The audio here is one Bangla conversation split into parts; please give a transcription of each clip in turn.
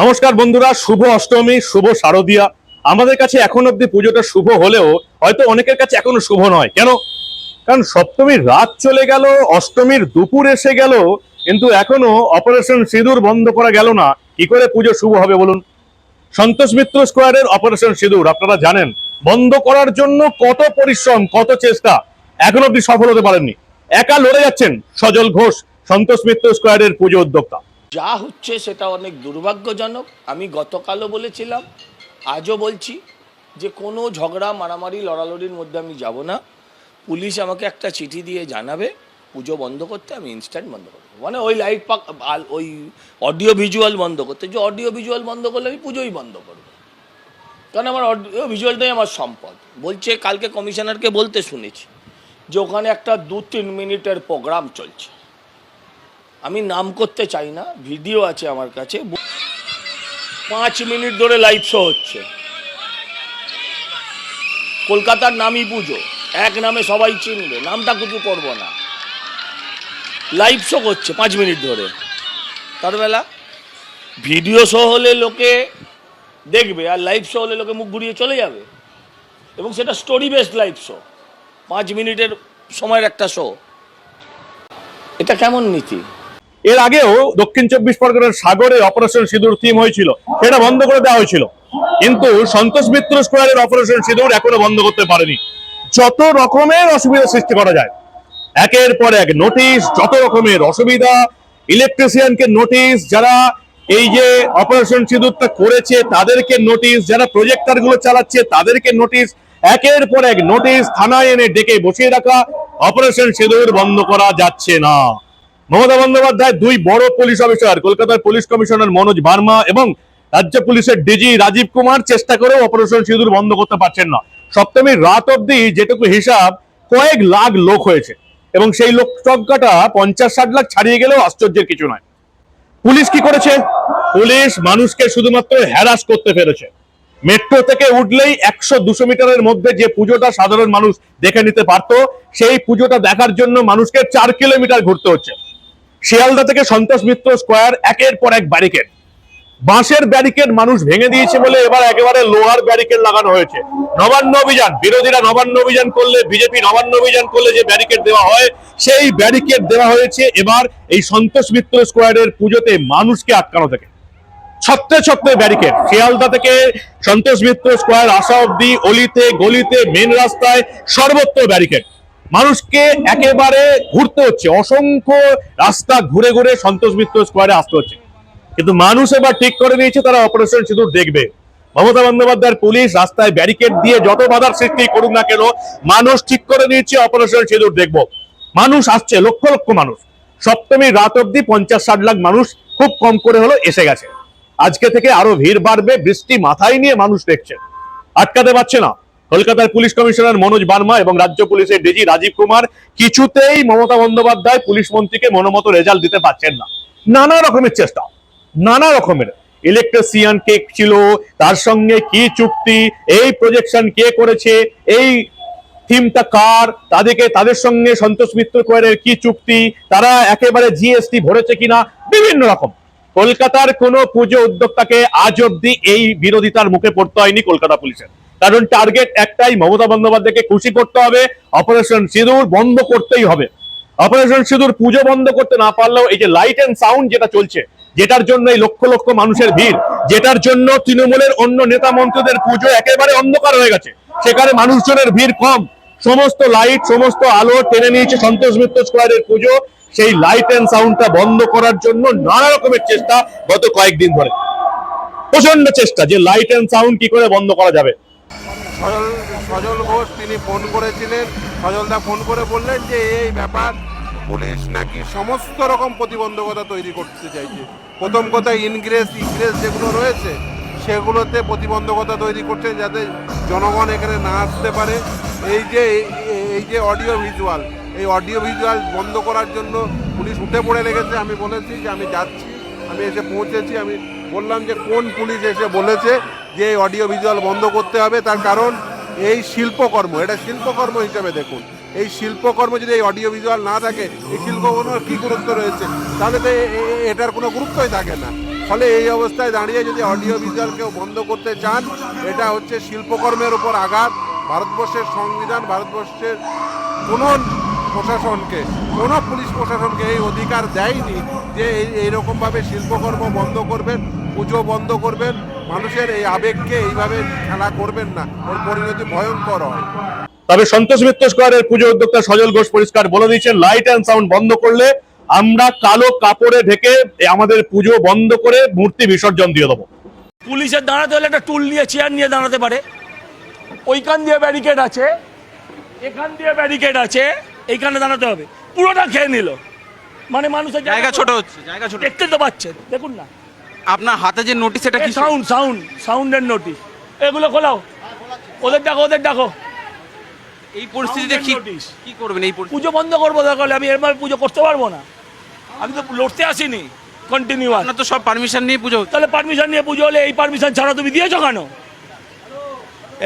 নমস্কার বন্ধুরা, শুভ অষ্টমী, শুভ শারদিয়া। আমাদের কাছে এখন অব্দি পুজোটা শুভ হলেও হয়তো অনেকের কাছে এখনও শুভ নয়। কেন? কারণ সপ্তমীর রাত চলে গেল, অষ্টমীর দুপুর এসে গেল, কিন্তু এখনও অপারেশন সিঁদুর বন্ধ করা গেল না। কি করে পুজো শুভ হবে বলুন? সন্তোষ মিত্র স্কোয়ারের অপারেশন সিঁদুর, আপনারা জানেন, বন্ধ করার জন্য কত পরিশ্রম, কত চেষ্টা এখন অব্দি সফল হতে পারেননি। একা লড়ে যাচ্ছেন সজল ঘোষ, সন্তোষ মিত্র স্কোয়ারের পুজো উদ্যোক্তা। যা হচ্ছে সেটা অনেক দুর্ভাগ্যজনক। আমি গতকালও বলেছিলাম, আজও বলছি যে কোনো ঝগড়া, মারামারি, লড়ালড়ির মধ্যে আমি যাব না। পুলিশ আমাকে একটা চিঠি দিয়ে জানাবে, পুজো বন্ধ করতে আমি ইনস্ট্যান্ট বন্ধ করব। মানে ওই লাইট পাক ওই অডিও ভিজুয়াল বন্ধ করতে। যে অডিও ভিজুয়াল বন্ধ করলে আমি পুজোই বন্ধ করব। কারণ আমার অডিও ভিজুয়ালটাই আমার সম্পদ। বলছে, কালকে কমিশনারকে বলতে শুনেছি যে ওখানে একটা দু তিন মিনিটের প্রোগ্রাম চলছে। আমি নাম করতে চাই না, ভিডিও আছে আমার কাছে। পাঁচ মিনিট ধরে লাইভ শো হচ্ছে। কলকাতার নামই পুজো, এক নামে সবাই চিনবে, নামটা কিছু করব না। লাইভ শো করছে পাঁচ মিনিট ধরে। তার বেলা ভিডিও শো হলে লোকে দেখবে, আর লাইভ শো হলে লোকে মুখ ঘুরিয়ে চলে যাবে। এবং সেটা স্টোরি বেসড লাইভ শো পাঁচ মিনিটের সময়ের একটা শো এটা কেমন নীতি? এর আগেও দক্ষিণ চব্বিশ পরগনার সাগরে অপারেশন সিঁদুর থিম হয়েছিল। সেটা বন্ধ করে দেওয়া হয়েছিল। কিন্তু সন্তোষ মিত্র স্কোয়ারের অপারেশন সিঁদুর এখনও বন্ধ করতে পারেনি। যত রকমের অসুবিধা সৃষ্টি করা যায়, একের পর এক নোটিশ যত রকমের অসুবিধা ইলেকট্রিশিয়ানকে নোটিশ যারা এই যে অপারেশন সিঁদুরটা করেছে, তাদেরকে নোটিশ যারা প্রজেক্টরগুলো চালাচ্ছে, তাদেরকে নোটিশ একের পর এক নোটিশ থানায় এনে ডেকে বসিয়ে রাখা অপারেশন সিঁদুর বন্ধ করা যাচ্ছে না। মমতা বন্দ্যোপাধ্যায় দুই বড় পুলিশ অফিসার, কলকাতার পুলিশ কমিশনার মনোজ ভার্মা এবং রাজ্য পুলিশের ডিজি রাজীব কুমার চেষ্টা করেও অপারেশন সিঁদুর বন্ধ করতে পারছেন না। সপ্তমীর রাত অবধি যেটুকু হিসাব, কয়েক লাখ লোক হয়েছে এবং সেই লোক সংখ্যাটা পঞ্চাশ ষাট লাখ ছাড়িয়ে গেলেও আশ্চর্যের কিছু নয়। পুলিশ কি করেছে? পুলিশ মানুষকে শুধুমাত্র হ্যারাস করতে পেরেছে। মেট্রো থেকে উঠলেই একশো দুশো মিটারের মধ্যে যে পুজোটা সাধারণ মানুষ দেখে নিতে পারতো, সেই পুজোটা দেখার জন্য মানুষকে চার কিলোমিটার ঘুরতে হচ্ছে। শিয়ালদা থেকে সন্তোষ মিত্র স্কোয়ার একের পর এক ব্যারিকেড। বাঁশের ব্যারিকেড মানুষ ভেঙে দিয়েছে বলে এবার একেবারে লোহার ব্যারিকেড লাগানো হয়েছে। নবান্ন অভিযান, বিরোধীরা নবান্ন অভিযান করলে, বিজেপি নবান্ন অভিযান করলে যে ব্যারিকেড দেওয়া হয়, সেই ব্যারিকেড দেওয়া হয়েছে এবার এই সন্তোষ মিত্র স্কোয়ারের পুজোতে মানুষকে আটকানো থেকে। ছত্রে ছত্রে ব্যারিকেড। শিয়ালদা থেকে সন্তোষ মিত্র স্কোয়ার আসা অব্দি অলিতে, গলিতে, মেন রাস্তায় সর্বত্র ব্যারিকেড। মানুষকে একেবারে ঘুরতে হচ্ছে, অসংখ্য রাস্তা ঘুরে ঘুরে সন্তোষ মিত্র স্কোয়ারে আসতে হচ্ছে। কিন্তু মানুষ এবার ঠিক করে নিয়েছে, তারা অপারেশন সিঁদুর দেখবে। মমতা বন্দ্যোপাধ্যায়ের পুলিশ রাস্তায় ব্যারিকেড দিয়ে যত বাধার সৃষ্টি করুক না কেন, মানুষ ঠিক করে নিয়েছে অপারেশন সিঁদুর দেখব। মানুষ আসছে, লক্ষ লক্ষ মানুষ। সপ্তমী রাত অব্দি পঞ্চাশ ষাট লাখ মানুষ খুব কম করে হলো এসে গেছে। আজকে থেকে আরও ভিড় বাড়বে, বৃষ্টি মাথায় নিয়ে মানুষ দেখছে। আটকাতে পারছে না। কলকাতার পুলিশ কমিশনার মনোজ বার্মা এবং রাজ্য পুলিশের ডিজি রাজীব কুমার কিছুতেই মমতা বন্দ্যোপাধ্যায় পুলিশ মন্ত্রীকে মনোমতো রেজাল্ট দিতে পারছেন না। নানা রকমের চেষ্টা, নানা রকমের। ইলেকট্রিশিয়ান কে ছিল, তার সঙ্গে কি চুক্তি, এই প্রজেকশন কে করেছে, এই থিমটা কার, তাদেরকে, তাদের সঙ্গে সন্তোষ মিত্র কোয়ারের কি চুক্তি, তারা একেবারে জিএসটি ভরেছে কিনা, বিভিন্ন রকম। কলকাতার কোন পুজো উদ্যোক্তাকে আজ অব্দি এই বিরোধিতার মুখে পড়তে হয়নি কলকাতা পুলিশের। কারণ টার্গেট একটাই মমতা বন্দ্যোপাধ্যায়কে খুশি করতে হবে অপারেশন সিঁদুর বন্ধ করতেই হবে। অপারেশন সিঁদুর পুজো বন্ধ করতে না পারলেও এই যে লাইট এন্ড সাউন্ড যেটা চলছে, যেটার জন্য এই লক্ষ লক্ষ মানুষের ভিড়, যেটার জন্য তৃণমূলের অন্য নেতা মন্ত্রীদের পুজো একেবারে অন্ধকার হয়ে গেছে। সেখানে মানুষজনের ভিড় কম। সমস্ত লাইট সমস্ত আলো টেনে নিয়েছে সন্তোষ মিত্র স্কোয়ারের পুজো। সেই লাইট অ্যান্ড সাউন্ডটা বন্ধ করার জন্য নানা রকমের চেষ্টা গত কয়েকদিন ধরে। প্রচণ্ড চেষ্টা যে লাইট অ্যান্ড সাউন্ড কি করে বন্ধ করা যাবে। সজল সজল ঘোষ তিনি ফোন করেছিলেন। সজলদা ফোন করে বললেন যে এই ব্যাপার পুলিশ নাকি সমস্ত রকম প্রতিবন্ধকতা তৈরি করতে চাইছে। প্রথম কথা ইনগ্রেস ইগ্রেস যেগুলো রয়েছে সেগুলোতে প্রতিবন্ধকতা তৈরি করছে যাতে জনগণ এখানে না আসতে পারে। এই যে এই- এই যে অডিও ভিজুয়াল এই অডিও ভিজুয়াল বন্ধ করার জন্য পুলিশ উঠে পড়ে লেগেছে। আমি বলেছি যে আমি যাচ্ছি আমি এসে পৌঁছেছি। আমি বললাম যে কোন পুলিশ এসে বলেছে? যে অডিও ভিজুয়াল বন্ধ করতে হবে, তার কারণ এই শিল্পকর্ম, এটা শিল্পকর্ম হিসেবে দেখুন। এই শিল্পকর্ম যদি এই অডিও ভিজুয়াল না থাকে, এই শিল্পকর্মের কী গুরুত্ব রয়েছে? তাহলে তো এটার কোনো গুরুত্বই থাকে না। ফলে এই অবস্থায় দাঁড়িয়ে যদি অডিও ভিজুয়াল কেউ বন্ধ করতে চান, এটা হচ্ছে শিল্পকর্মের ওপর আঘাত। ভারতবর্ষের সংবিধান, ভারতবর্ষের কোনো প্রশাসনকে কোনো পুলিশ প্রশাসনকে এই অধিকার দেয়নি যে এই, এইরকমভাবে শিল্পকর্ম বন্ধ করবেন, পুজো বন্ধ করবেন মানুষের এই আবেগকে এইভাবে খেলা করবেন না। ওর পরিণতি ভয়ঙ্কর হয়। তবে সন্তোষ মিত্র স্কোয়ারের পুজো উদ্যোক্তা সজল ঘোষ পরিষ্কার বলে দিয়েছেন লাইট অ্যান্ড সাউন্ড বন্ধ করলে আমরা কালো কাপড়ে ঢেকে আমাদের পুজো বন্ধ করে মূর্তি বিসর্জন দিয়ে দেবো। পুলিশের দাঁড়াতে হলে একটা টুল নিয়ে চেয়ার নিয়ে দাঁড়াতে পারে। ওইখান দিয়ে ব্যারিকেড আছে এখান দিয়ে ব্যারিকেড আছে এইখানে দাঁড়াতে হবে। পুরোটা খেয়ে নিল। মানে মানুষের জায়গা ছোট হচ্ছে জায়গা ছোট। দেখতে তো পাচ্ছেন দেখুন না। আপনার হাতে যে নোটিশ এটা কি সাউন্ড সাউন্ড সাউন্ডের নোটিশ এগুলো খোলাও। ওদের ডাকো ওদের ডাকো। এই পরিস্থিতিতে কি কি করবেন এই পুজো বন্ধ করব দরকার আমি এরপর পুজো করতে পারব না। আমি তো লড়তে আসিনি কন্টিনিউয়াস আপনার তো সব পারমিশন নিয়ে পুজো তাহলে পারমিশন নিয়ে পুজো হলে এই পারমিশন ছাড়া তুমি দিয়েছ কেন?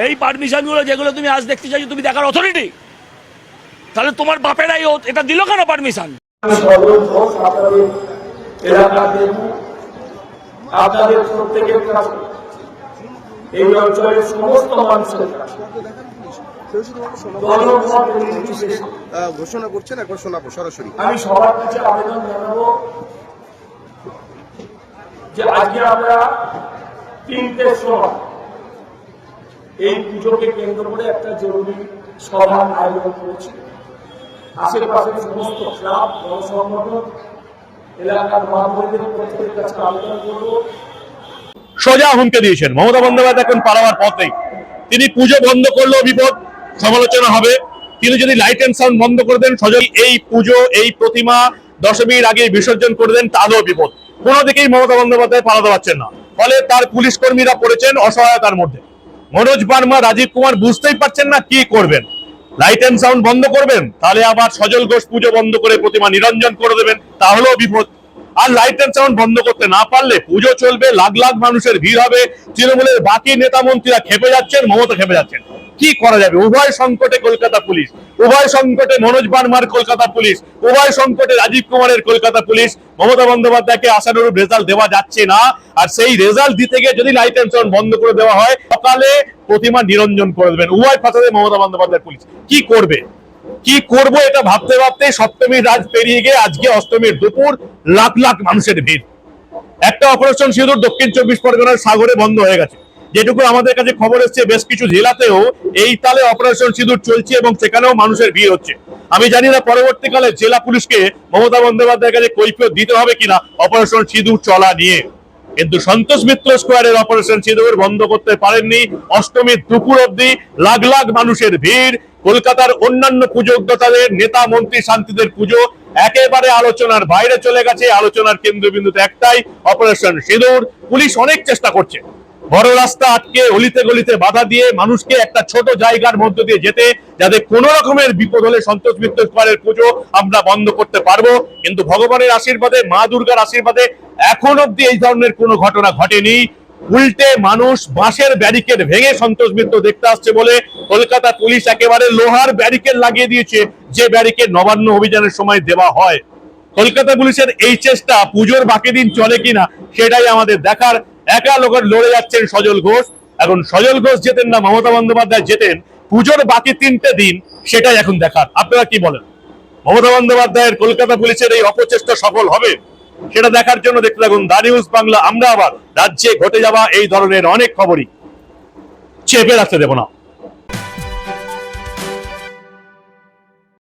এই পারমিশনগুলো যেগুলো তুমি আজ দেখতে চাইছো তুমি দেখার অথরিটি তাহলে তোমার বাপেরাই ও- এটা দিল কেন পারমিশন আপনাদের প্রত্যেকের কাছে এই অঞ্চলের সমস্ত মানুষের ঘোষণা করছেন একবার শোনাবো সরাসরি। আমি সবার কাছে আবেদন জানাব যে আজকে আমরা তিনটে সময় এই পুজোকে কেন্দ্র করে একটা জরুরি সভার আয়োজন করেছি। আশেপাশের সমস্ত ক্লাব জনসংগঠন এলাকার মা বোনদের কাছে সোজা হুমকে দিয়েছেন। মমতা বন্দ্যোপাধ্যায় এখন পালাবার পথ নেই তিনি পুজো বন্ধ করলেও বিপদ, সমালোচনা হবে। তিনি যদি লাইট অ্যান্ড সাউন্ড বন্ধ করে দেন, সজল এই পুজো, এই প্রতিমা দশমীর আগে বিসর্জন করে দেন তাহলেও বিপদ। কোনো দিকেই মমতা বন্দ্যোপাধ্যায় পালাতে পারছেন না। ফলে তার পুলিশ কর্মীরা পড়েছেন অসহায়তার মধ্যে। মনোজ বার্মা, রাজীব কুমার বুঝতেই পারছেন না কি করবেন। লাইট অ্যান্ড সাউন্ড বন্ধ করবেন, তাহলে আবার সজল ঘোষ পুজো বন্ধ করে প্রতিমা নিরঞ্জন করে দেবেন, তাহলেও বিপদ। আর লাইট অ্যান্ড সাউন্ড বন্ধ করতে না পারলে পুজো চলবে, লাখ লাখ মানুষের ভিড় হবে, তৃণমূলের বাকি নেতা মন্ত্রীরা খেপে যাচ্ছেন, মমতা খেপে যাচ্ছেন। কি করা যাবে? উভয় সংকটে কলকাতা পুলিশ, উভয় সংকটে মনোজ বার্মার কলকাতা পুলিশ, উভয় সংকটে রাজীব কুমারের কলকাতা পুলিশ, মমতা বন্দ্যোপাধ্যায়কে আশানুরূপ রেজাল্ট দেওয়া যাচ্ছে না। আর সেই রেজাল্ট দিতে গিয়ে যদি লাইট অ্যান্ড বন্ধ করে দেওয়া হয়, সকালে প্রতিমা নিরঞ্জন করে দেবেন। উভয় ফাঁসাতে মমতা বন্দ্যোপাধ্যায় পুলিশ। কি করবে? কি করব এটা ভাবতে ভাবতে সপ্তমীর রাত পেরিয়ে গিয়ে আজকে অষ্টমীর দুপুর লাখ লাখ মানুষের ভিড়। একটা অপারেশন সিঁদুর দক্ষিণ চব্বিশ পরগনার সাগরে বন্ধ হয়ে গেছে। যেটুকু আমাদের কাছে খবর এসছে, বেশ কিছু জেলাতেও এই তালে অপারেশন সিঁদুর চলছে এবং সেখানেও মানুষের ভিড় হচ্ছে। আমি জানি না পরবর্তীকালে জেলা পুলিশকে মমতা বন্দ্যোপাধ্যায়ের কাছে কৈফিয়ত দিতে হবে কিনা অপারেশন সিঁদুর চলা নিয়ে। কিন্তু সন্তোষ মিত্র স্কোয়ারের অপারেশন সিঁদুর বন্ধ করতে পারেননি। অষ্টমীর দুপুর অবধি লাখ লাখ মানুষের ভিড়। কলকাতার অন্যান্য পুজোগ্যতাদের নেতা, মন্ত্রী, শান্তিদের পুজো একেবারে আলোচনার বাইরে চলে গেছে। আলোচনার কেন্দ্রবিন্দুতে একটাই অপারেশন সিঁদুর পুলিশ অনেক চেষ্টা করছে। বড় রাস্তা আটকে অলিতে গলিতে বাধা দিয়ে মানুষকে একটা ছোট জায়গার মধ্য দিয়ে যেতে, যাতে কোনো রকমের বিপদ হলে সন্তোষ মিত্র স্কোয়ারের পুজো আমরা বন্ধ করতে পারব। কিন্তু ভগবানের আশীর্বাদে, মা দুর্গার আশীর্বাদে এখন অব্দি এই ধরনের কোনো ঘটনা ঘটেনি। উল্টে মানুষ বাঁশের ব্যারিকেড ভেঙে সন্তোষ মিত্র দেখতে আসছে বলে কলকাতা পুলিশ একেবারে লোহার ব্যারিকেড লাগিয়ে দিয়েছে, যে ব্যারিকেড নবান্ন অভিযানের সময় দেওয়া হয়। কলকাতা পুলিশের এই চেষ্টা পুজোর বাকি দিন চলে কিনা, সেটাই আমাদের দেখার একা লোকের লড়ে যাচ্ছেন সজল ঘোষ। এখন সজল ঘোষ যেতেন না, মমতা বন্দ্যোপাধ্যায় যেতেন। পুজোর বাকি তিনটে দিন সেটাই এখন দেখার। আপনারা কি বলেন? মমতা বন্দ্যোপাধ্যায়ের কলকাতা পুলিশের এই অপচেষ্টা সফল হবে? সেটা দেখার জন্য দেখতে থাকুন দা নিউজ বাংলা। আমরা আবার রাজ্যে ঘটে যাওয়া এই ধরনের অনেক খবরই। চেপে রাখতে দেব না।